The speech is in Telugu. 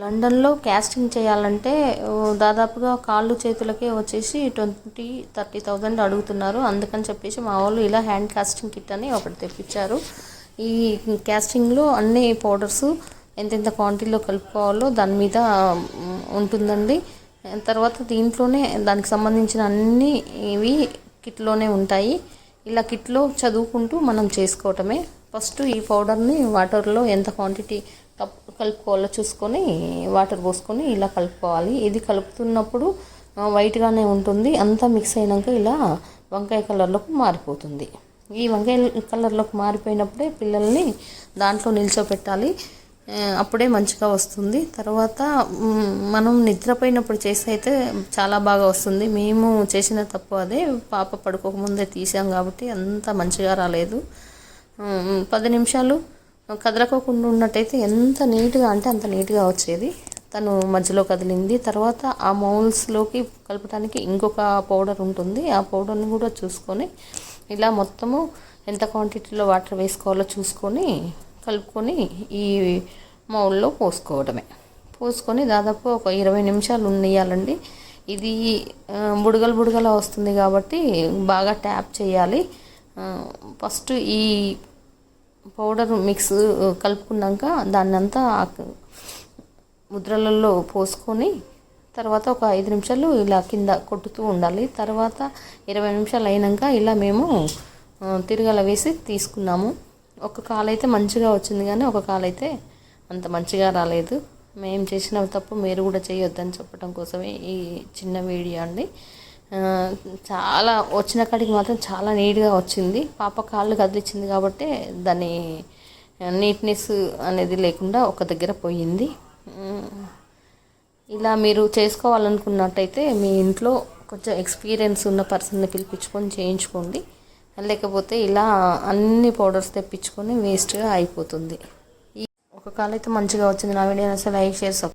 లండన్లో క్యాస్టింగ్ చేయాలంటే దాదాపుగా కాళ్ళు చేతులకే వచ్చేసి ట్వంటీ థర్టీ థౌజండ్ అడుగుతున్నారు. అందుకని చెప్పేసి మా వాళ్ళు ఇలా హ్యాండ్ కాస్టింగ్ కిట్ అని ఒకటి తెప్పించారు. ఈ క్యాస్టింగ్లో అన్ని పౌడర్స్ ఎంతెంత క్వాంటిటీలో కలుపుకోవాలో దాని మీద ఉంటుందండి. తర్వాత దీంట్లోనే దానికి సంబంధించిన అన్ని ఇవి కిట్లోనే ఉంటాయి. ఇలా కిట్లో చదువుకుంటూ మనం చేసుకోవటమే. ఫస్ట్ ఈ పౌడర్ని వాటర్లో ఎంత క్వాంటిటీ కలుపుకోవాలో చూసుకొని వాటర్ పోసుకొని ఇలా కలుపుకోవాలి. ఇది కలుపుతున్నప్పుడు వైట్గానే ఉంటుంది. అంతా మిక్స్ అయినాక ఇలా వంకాయ కలర్లోకి మారిపోతుంది. ఈ వంకాయ కలర్లోకి మారిపోయినప్పుడే పిల్లల్ని దాంట్లో నిల్చోపెట్టాలి. అప్పుడే మంచిగా వస్తుంది. తర్వాత మనం నిద్రపోయినప్పుడు చేస్తే అయితే చాలా బాగా వస్తుంది. మేము చేసిన తప్పు అదే. పాప పడుకోకముందే తీసాం కాబట్టి అంత మంచిగా రాలేదు. పది నిమిషాలు కదలకోకుండా ఉన్నట్టయితే ఎంత నీట్గా అంటే అంత నీట్గా వచ్చేది. తను మధ్యలో కదిలింది. తర్వాత ఆ మౌల్స్లోకి కలపడానికి ఇంకొక పౌడర్ ఉంటుంది. ఆ పౌడర్ని కూడా చూసుకొని ఇలా మొత్తము ఎంత క్వాంటిటీలో వాటర్ వేసుకోవాలో చూసుకొని కలుపుకొని ఈ మౌల్లో పోసుకోవడమే. పోసుకొని దాదాపు ఒక ఇరవై నిమిషాలు ఉన్నియాలండి ఇది బుడగలు బుడగల వస్తుంది కాబట్టి బాగా ట్యాప్ చేయాలి. ఫస్ట్ ఈ పౌడర్ మిక్స్ కలుపుకున్నాక దాన్ని అంతా ముద్రలలో పోసుకొని తర్వాత ఒక ఐదు నిమిషాలు ఇలా కింద కొట్టుతూ ఉండాలి. తర్వాత ఇరవై నిమిషాలు అయినాక ఇలా మేము తిరగల వేసి తీసుకున్నాము. ఒక కాలు అయితే మంచిగా వచ్చింది కానీ ఒక కాలు అయితే అంత మంచిగా రాలేదు. మేము చేసిన తప్పు మీరు కూడా చేయొద్దని చెప్పడం కోసమే ఈ చిన్న వీడియో అండి. చాలా వచ్చిన కాడికి మాత్రం చాలా నీట్గా వచ్చింది. పాప కాళ్ళు కదిలిచ్చింది కాబట్టి దాని నీట్నెస్ అనేది లేకుండా ఒక దగ్గర పోయింది. ఇలా మీరు చేసుకోవాలనుకున్నట్టయితే మీ ఇంట్లో కొంచెం ఎక్స్పీరియన్స్ ఉన్న పర్సన్ని పిలిపించుకొని చేయించుకోండి. లేకపోతే ఇలా అన్ని పౌడర్స్ తెప్పించుకొని వేస్ట్గా అయిపోతుంది. ఈ ఒక కాలైతే మంచిగా వచ్చింది. నా వీడియో అసలు లైక్ షేర్